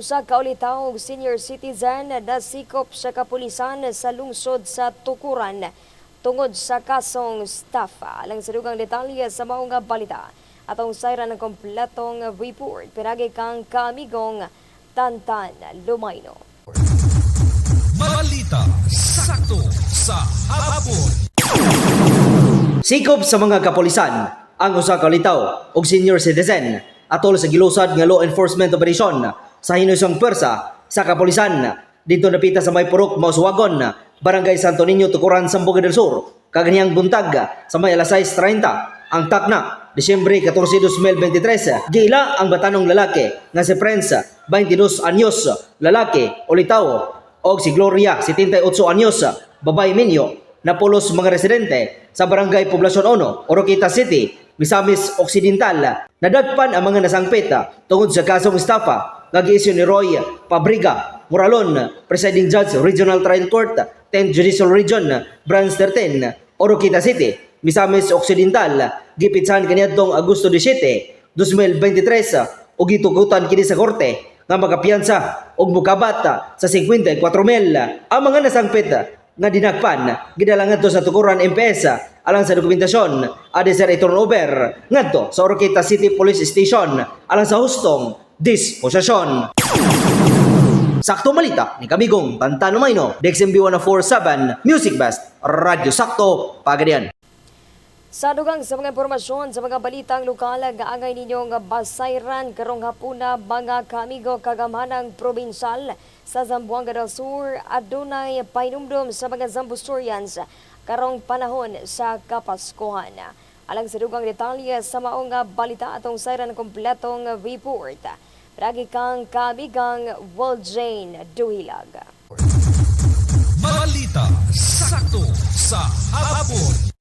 Usa ka ulitaw og senior citizen na sikop sa kapulisan sa lungsod sa Tukuran tungod sa kasong staffa. Alang sa dugang detalye sa mao nga balita. Atong sayra ng kompletong report pinagi kang kaamigong Tantan Lumayno. Balita sakto sa hapon. Sikop sa mga kapulisan ang usa ka litaw og senior citizen atol sa gilusad nga law enforcement operation sa hinusang pwersa sa kapulisan dito napita sa may purok Mausuwagon, Barangay Santo Niño, Tukuran, Sambuga del Sur. Kaganihang buntag sa may alas 6.30 ang takna Disyembre 14, 2023, giila ang batanong lalaki nga si Prince, 22 anyos, lalaki, ulitaw, og si Gloria, 78 anyos, babae minyo, napulos mga residente sa Barangay Poblasyon 1, Oroquita City, Misamis Occidental. Nadagpan ang mga nasangpit ah, tungod sa kasong estafa nga giisyu ni Roy Pabriga, Moralon, Presiding Judge Regional Trial Court, 10th Judicial Region, Branch 13, Oroquita City, Misamis Occidental, gipitsahan kaniadtong Agosto 17, 2023 ug gitugutan kini sa korte nga magapiyansa og mukabat sa 54 mil ang mga nasangpit nga dinakpan gidala ngadto sa tukuran MPS alang sa dokumentasyon adi sa turnover ngadto sa Oroquita City Police Station. Alang sa hustong disposisyon. Sakto malita ni Kamigong Tantano Mayno DXMB 1047 Music Best Radio Sakto Pagadian. Sa dugang sa mga impormasyon sa mga balitang lokal, gaangay ninyong basayran karong hapuna mga kamigo kagamhanang probinsyal sa Zamboanga del Sur adunay painumdum sa mga Zambusurians karong panahon sa Kapaskuhan. Alang sa dugang detalye sa maong balita atong sayran kompletong report. Ragi kang kamigang Waljane Duhilag. Balita sakto sa hapon.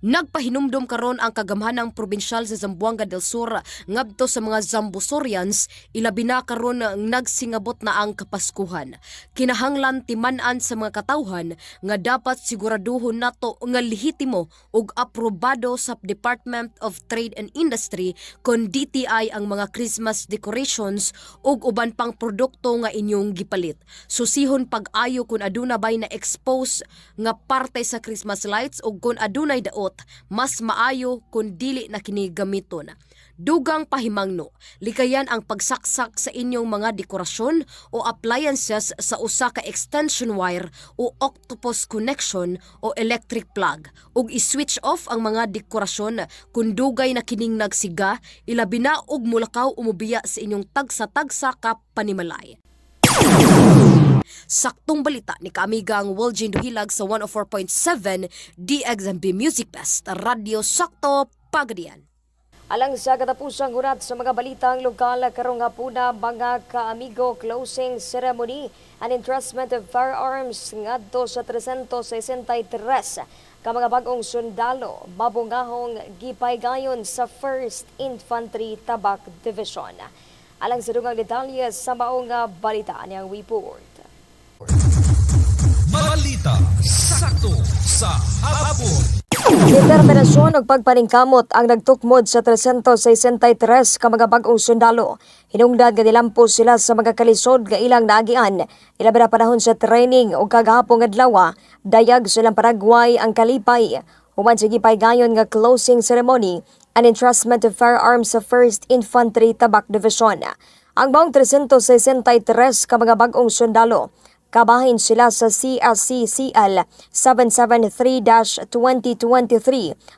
Nagpahinumdom karon ang kagamhanang probinsyal sa Zamboanga del Sur ngadto sa mga Zambusorians ilabi na karon ang nagsingabot na ang kapaskuhan. Kinahanglan timan-an sa mga katawhan nga dapat siguraduhon nato nga lehitimo ug aprobado sa Department of Trade and Industry kon DTI ang mga Christmas decorations ug uban pang produkto nga inyong gipalit. Susihon pag-ayo kun aduna bay na expose nga parte sa Christmas lights ug kun adunay daot mas maayo kung dili na kini gamiton. Dugang pahimangno, likayan ang pagsaksak sa inyong mga dekorasyon o appliances sa usa ka extension wire o octopus connection o electric plug ug i-switch off ang mga dekorasyon kung dugay na kining nagsiga ilabi na og mulakaw umubiya sa inyong tagsa-tagsa ka panimalay. Saktong balita ni kaamigang Waljin Duhilag sa 104.7 DXMB Music Best Radio Sakto Pagadian. Alang sa katapusang hurat sa mga balitang lokal karong hapuna mga kaamigo closing ceremony and entrustment of firearms ngadto sa 363 ka mga bagong sundalo mabungahong gipaygayon sa 1st Infantry Tabak Division. Alang sa dugang detalye sa maong balita niyang report. Balita sakto sa hapon. Determinasyon ug pagpaningkamot ang nagtukmod sa 363 ka mga bagong sundalo. Hinungdan nga nilampos sila sa mga kalisod nga ilang naagian. Ilabi na panahon sa training o kagahapong adlaw, dayag silang Paraguay ang kalipay. Human sige gayon nga closing ceremony and entrustment of firearms sa 1st Infantry Tabak Division. Ang baong 363 ka mga bagong sundalo Kabahin sila sa CSCCL 773-2023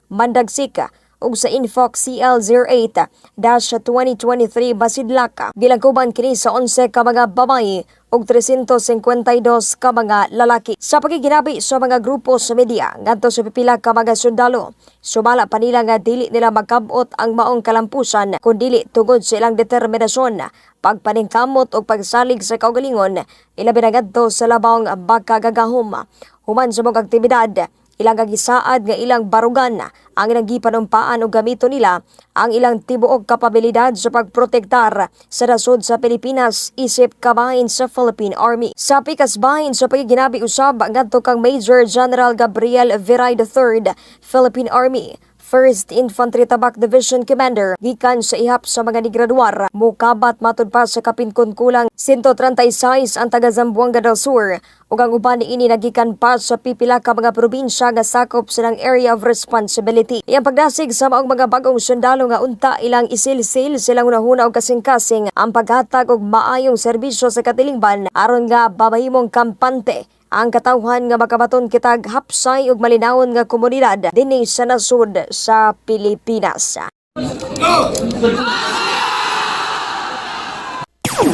Mandagsika ug sa Infox CL08-2023 Basidlaka. Gilangkuban kini sa 11 ka mga babae ug 352 ka mga lalaki. Sa pagiginabi sa mga grupo sa media ngadto sa pipila ka mga sundalo, sumala pa nila nga dili nila magkabot ang maong kalampusan kun dili tungod sa ilang determinasyon pagpaningkamot o pagsalig sa kaugalingon ilabi na ngadto sa labawng bakagagahom. Human sa mga aktibidad, ilang kagisaad nga ilang barugan ang nagipanumpaan o gamito nila ang ilang tibuok kapabilidad sa pagprotektar sa nasod sa Pilipinas isip kabahin sa Philippine Army. Sa pikas bahin sa pagiginabi usab ngadto kang Major General Gabriel Viray III, Philippine Army, 1st Infantry Tabak Division Commander gikan sa ihap sa mga nigraduar mukabat matud pa sa kapinkon kulang 136 ang taga Zamboanga del Sur ug ang uban ini nagikan pa sa pipila ka mga probinsya nga sakop silang area of responsibility. Iyang pagdasig sa maong mga bagong sundalo nga unta ilang isil-sil silang unahuna og kasing-kasing ang paghatag og maayong serbisyo sa katilingban aron nga babahimong kampante ang katawhan nga makabaton kitag hapsay ug malinawon nga komunidad dinhi sa nasud sa Pilipinas.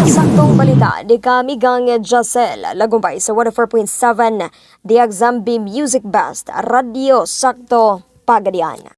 Saktong balita ni Kamigang Jacel Lagumbay sa 104.7 Diag Zambi Music Best Radio Sakto Pagadian.